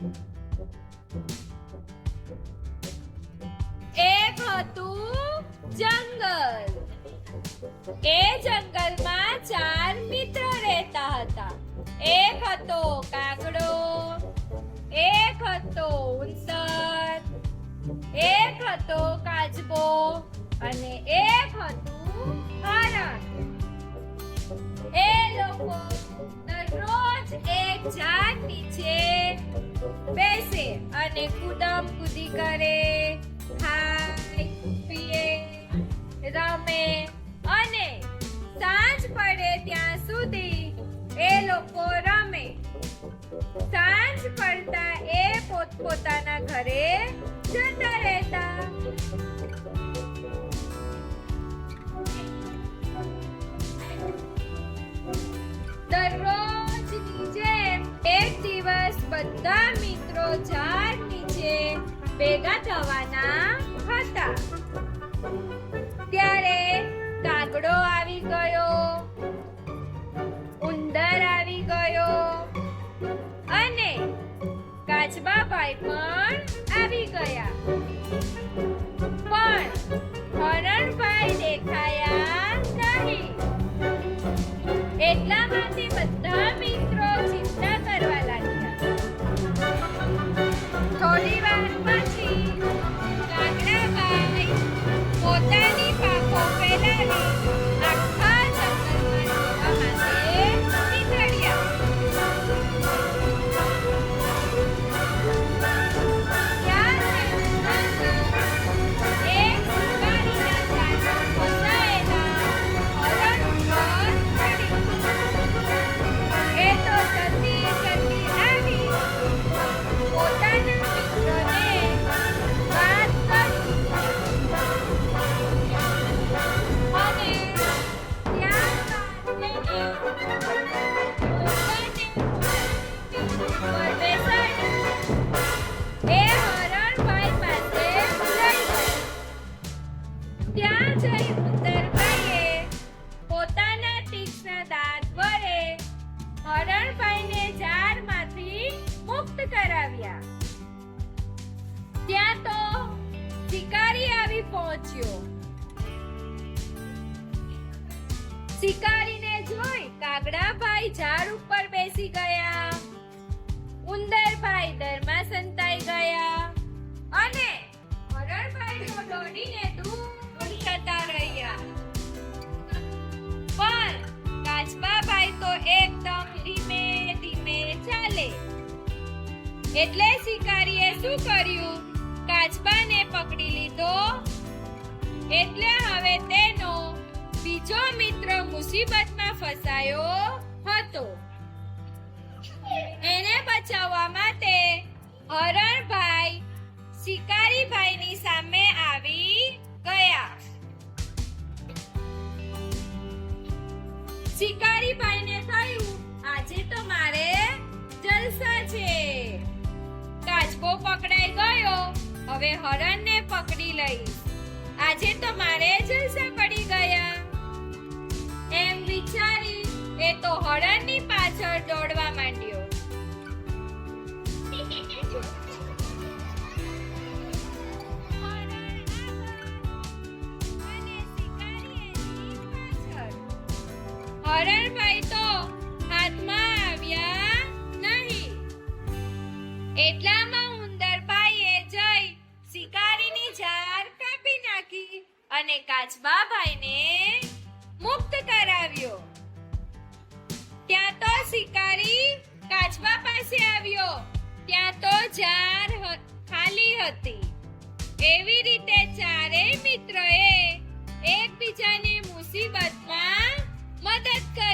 એક હતું જંગલ. એ જંગલમાં ચાર મિત્ર રહેતા હતા. એક હતો કાગડો, એક હતો ઉંદર, એક હતો કાચબો અને એક હતું હરણ. એ લોકો દરરોજ એક ઝાડ નીચે બેસે અને કુદમ કુદી કરે. ખાય, પીએ, રમે અને સાંજ પડે ત્યાં સુધી એ લોકો રમે. સાંજ પડતા એ પોતપોતાના ઘરે બધા મિત્રો ઝાડ નીચે ભેગા થવાના હતા. ત્યારે કાગડો આવી ગયો, ઉંદર આવી ગયો અને કાચબાભાઈ પણ કરાવ્યા ત્યાં તો શિકારી આવી પહોંચ્યો. શિકારીને જોઈ કાગડાભાઈ ઝાડ ઉપર બેસી ગયા. એટલે શિકારીએ શું કર્યું? કાચબાને પકડી લીધો. એટલે હવે તેનો બીજો મિત્ર મુસીબતમાં ફસાયો હતો. એને બચાવવા માટે હરણભાઈ, શિકારીભાઈની સામે હવે હરણને પકડી લઈશ. આજે તો મારે જલસા પડી ગયા. એમ વિચારી એ તો હરણની પાછળ દોડવા માંડ્યો. અને અને કાચબાભાઈને મુક્ત કરાવ્યો. ત્યાં તો શિકારી કાચબા પાસે આવ્યો. ત્યાં તો જાર ખાલી હતી. એવી રીતે ચારેય મિત્રોએ એકબીજાને મુસીબતમાં મદદ કરી.